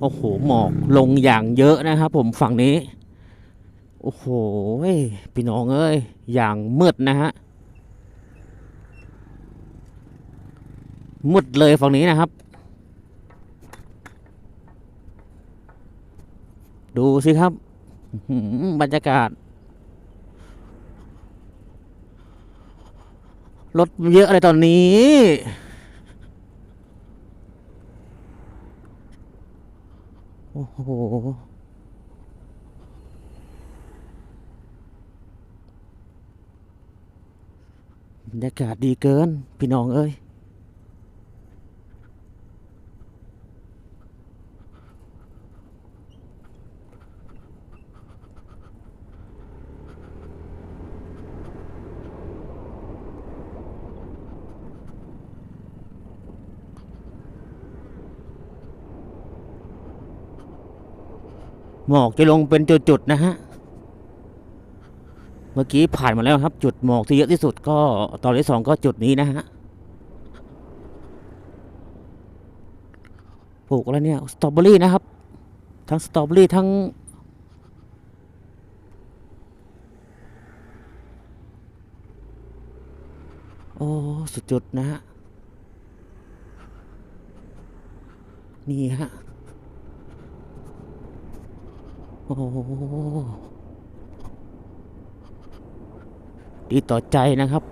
โอ้โห หมอกลงอย่างเยอะนะครับผมฝั่งนี้ โอ้โหพี่น้องเอ้ย อย่างมืดนะฮะ มืดเลยฝั่งนี้นะครับ ดูสิครับ บรรยากาศ รถเยอะเลยตอนนี้ อ้โห บรรยากาศดีเกิน พี่น้องเอ้ย หมอกจะลงเป็นจุดๆนะฮะ เมื่อกี้ผ่านมาแล้วครับ จุดหมอกที่เยอะที่สุดก็ตอนที่สองก็จุดนี้นะฮะปลูกอะไรเนี่ยสตรอเบอรี่นะครับ ทั้งสตรอเบอรี่ทั้งโอ้สุดจุดนะฮะ นี่ฮะ โอ้ดีต่อใจนะครับ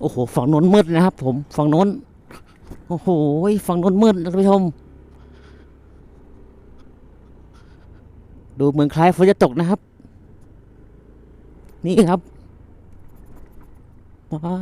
โอ้โหฝั่งโน้นมืดนะครับ ผมฝั่งโน้นโอ้โหฝั่งโน้นมืดนะท่านผู้ชม ดูเหมือนคล้ายฝนจะตกนะครับ นี่ครับปา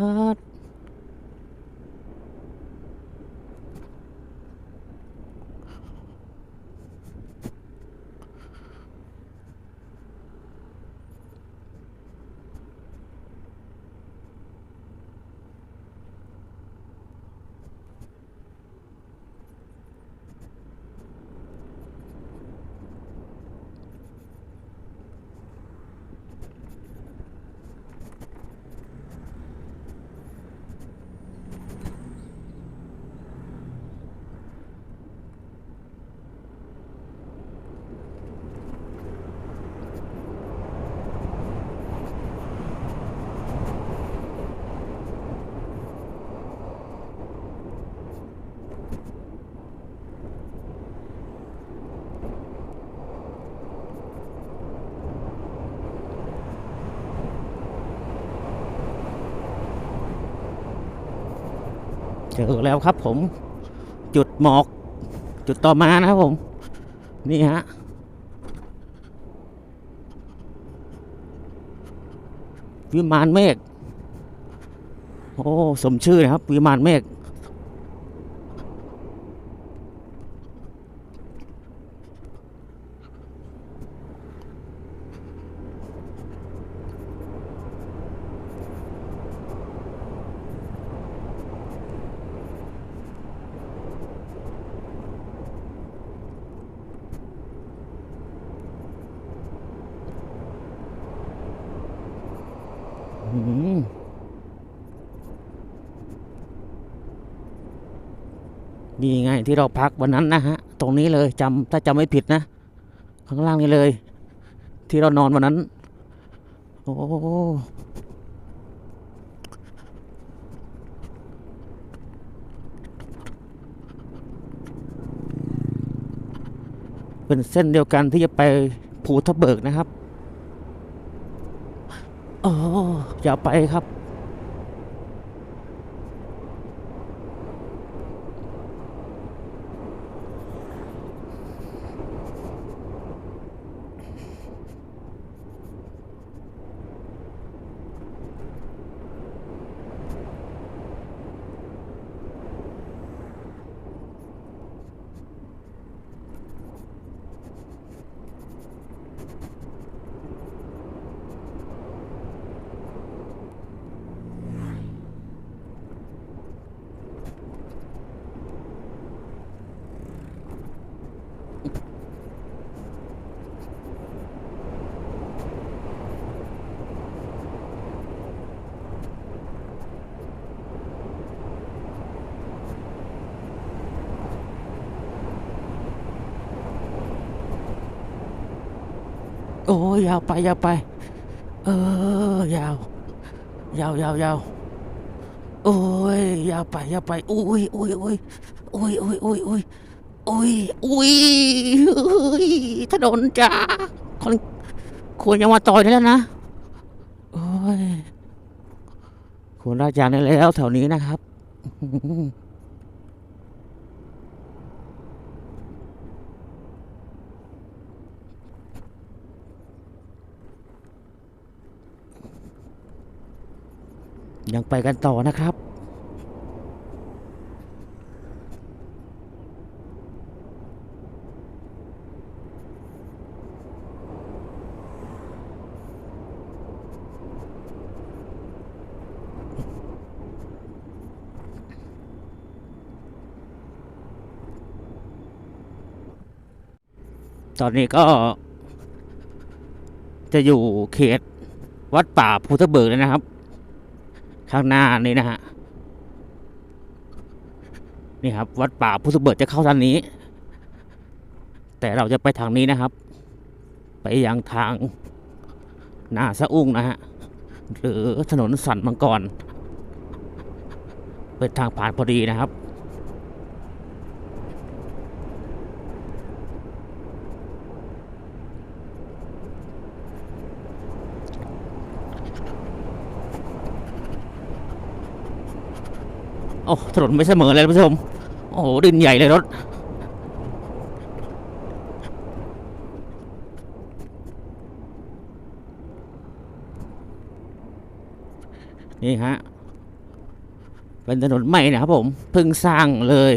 เจอแล้วครับผมจุดหมอก จุดต่อมานะครับผม นี่ฮะวิมานเมฆโอ้สมชื่อนะครับวิมานเมฆ อืม นี่ไงที่เราพักวันนั้นนะฮะ ตรงนี้เลยจำถ้าจำไม่ผิดนะ ข้างล่างนี้เลย ที่เรานอนวันนั้น โอ้เป็นเส้นเดียวกันที่จะไปภูทับเบิกนะครับ โอ้อย่าไปครับ โอ้ยาวไปยาวไป เออยาว ยาวยาวยาวโอ้ยยาวไปยาวไปอุ้ยอุ้ยอุ้ยอุ้ยอุ้ยอุ้ยอุ้ยอุ้ยอุ้ยอุ้ยถนนจ้าคนควรจะมาต่อยได้แล้วนะโอ้ยควรราชยางได้แล้วแถวนี้นะครับ ยังไปกันต่อนะครับ ตอนนี้ก็ จะอยู่เขตวัดป่าพุทธเบิกแล้วนะครับ ข้างหน้านี้นะฮะนี่ครับ วัดป่าพุทธเบิดจะเข้าทางนี้ แต่เราจะไปทางนี้นะครับ ไปยังทางหน้าสะอุ้งนะฮะหรือถนนสันมังกรเป็นทางผ่านพอดีนะครับ โอ้ถนนไม่เสมอเลยท่านผู้ชม โอ้โหดินใหญ่เลยรถนี่ฮะเป็นถนนใหม่นะครับผมเพิ่งสร้างเลย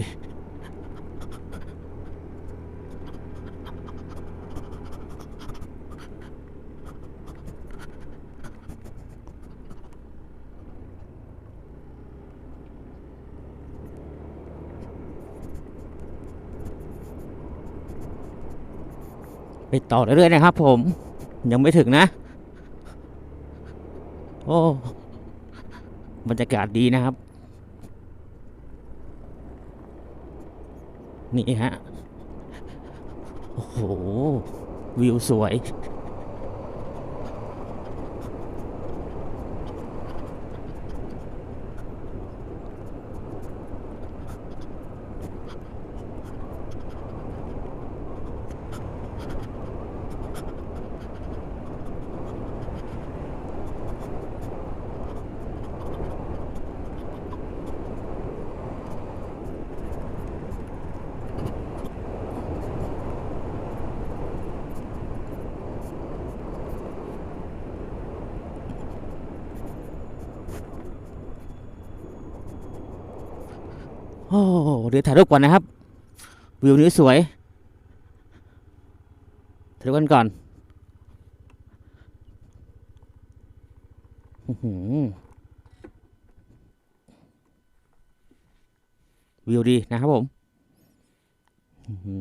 ไปต่อเรื่อยๆนะครับ ผม ยังไม่ถึงนะ โอ้บรรยากาศดีนะครับ นี่ฮะ โอ้โห วิวสวย โอ้เดี๋ยวถ่ายรูปก่อนนะครับ วิวนี้สวยถ่ายรูปกันก่อนวิวดีนะครับผม อื